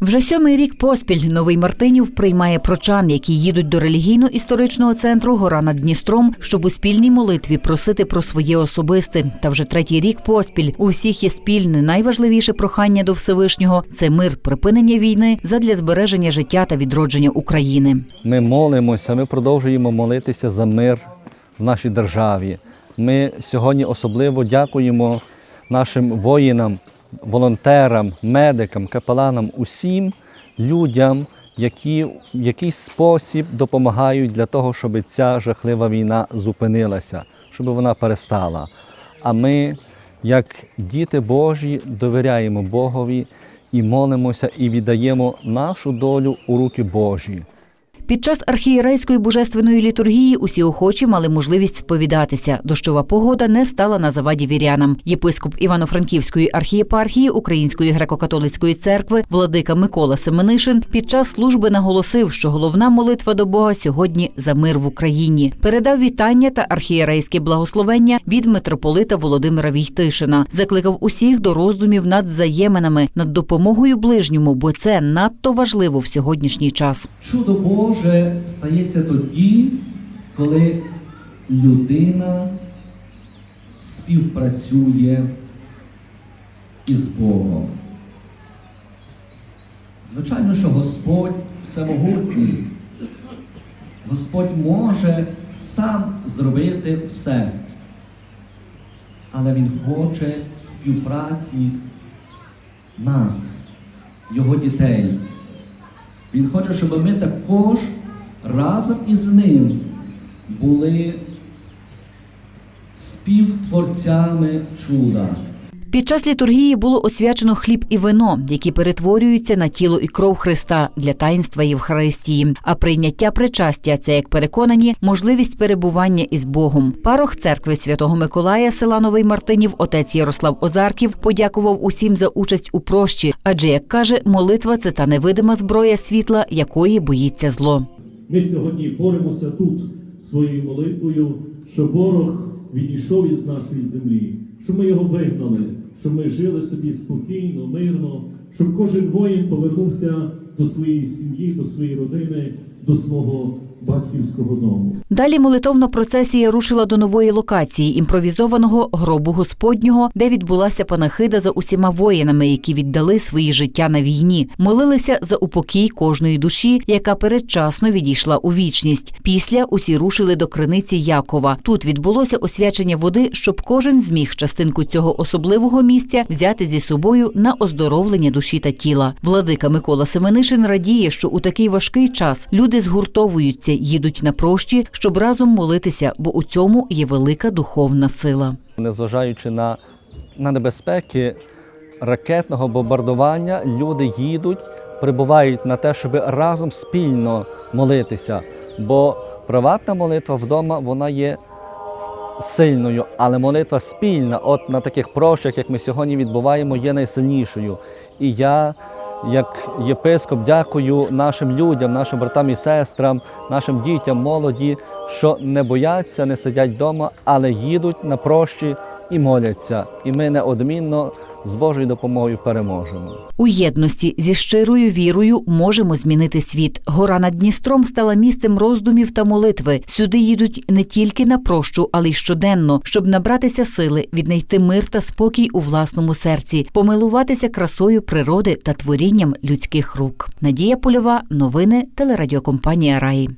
Вже сьомий рік поспіль новий Мартинів приймає прочан, які їдуть до релігійно-історичного центру Гора над Дністром, щоб у спільній молитві просити про своє особисте. Та вже третій рік поспіль у всіх є спільне найважливіше прохання до Всевишнього це мир, припинення війни задля збереження життя та відродження України. Ми молимося, ми продовжуємо молитися за мир в нашій державі. Ми сьогодні особливо дякуємо нашим воїнам, волонтерам, медикам, капеланам, усім людям, які в якийсь спосіб допомагають для того, щоб ця жахлива війна зупинилася, щоб вона перестала. А ми, як діти Божі, довіряємо Богові і молимося, і віддаємо нашу долю у руки Божі. Під час архієрейської божественної літургії усі охочі мали можливість сповідатися. Дощова погода не стала на заваді вірянам. Єпископ Івано-Франківської архієпархії Української греко-католицької церкви владика Микола Семенишин під час служби наголосив, що головна молитва до Бога сьогодні за мир в Україні. Передав вітання та архієрейське благословення від митрополита Володимира Війтишина. Закликав усіх до роздумів над взаєминами, над допомогою ближньому, бо це надто важливо в сьогоднішній час. Чудо Боже стається тоді, коли людина співпрацює із Богом. Звичайно, що Господь всемогутній. Господь може сам зробити все. Але Він хоче співпраці нас, Його дітей. Він хоче, щоб ми також разом із ним були співтворцями чуда. Під час літургії було освячено хліб і вино, які перетворюються на тіло і кров Христа для таїнства Євхаристії. А прийняття причастя це, як переконані, можливість перебування із Богом. Парох церкви святого Миколая села Новий Мартинів, отець Ярослав Озарків, подякував усім за участь у прощі. Адже, як каже, молитва це та невидима зброя світла, якої боїться зло. Ми сьогодні боремося тут своєю молитвою, щоб ворог відійшов із нашої землі, щоб ми його вигнали, щоб ми жили собі спокійно, мирно, щоб кожен воїн повернувся до своєї сім'ї, до своєї родини, до свого батьківського дому. Далі молитовна процесія рушила до нової локації імпровізованого гробу Господнього, де відбулася панахида за усіма воїнами, які віддали свої життя на війні. Молилися за упокій кожної душі, яка передчасно відійшла у вічність. Після усі рушили до криниці Якова. Тут відбулося освячення води, щоб кожен зміг частинку цього особливого місця взяти зі собою на оздоровлення душі та тіла. Владика Микола Семенишин радіє, що у такий важкий час люди згуртовуються, їдуть на прощі, щоб разом молитися, бо у цьому є велика духовна сила. Незважаючи на, на небезпеки ракетного бомбардування, люди їдуть, прибувають на те, щоб разом спільно молитися. Бо приватна молитва вдома вона є сильною, але молитва спільна, от на таких прощах, як ми сьогодні відбуваємо, є найсильнішою. І я, як єпископ, дякую нашим людям, нашим братам і сестрам, нашим дітям, молоді, що не бояться, не сидять вдома, але їдуть на прощі і моляться. І ми неодмінно з Божою допомогою переможемо. У єдності зі щирою вірою можемо змінити світ. Гора над Дністром стала місцем роздумів та молитви. Сюди їдуть не тільки на прощу, але й щоденно, щоб набратися сили, віднайти мир та спокій у власному серці, помилуватися красою природи та творінням людських рук. Надія Польова, новини телерадіокомпанія Раї.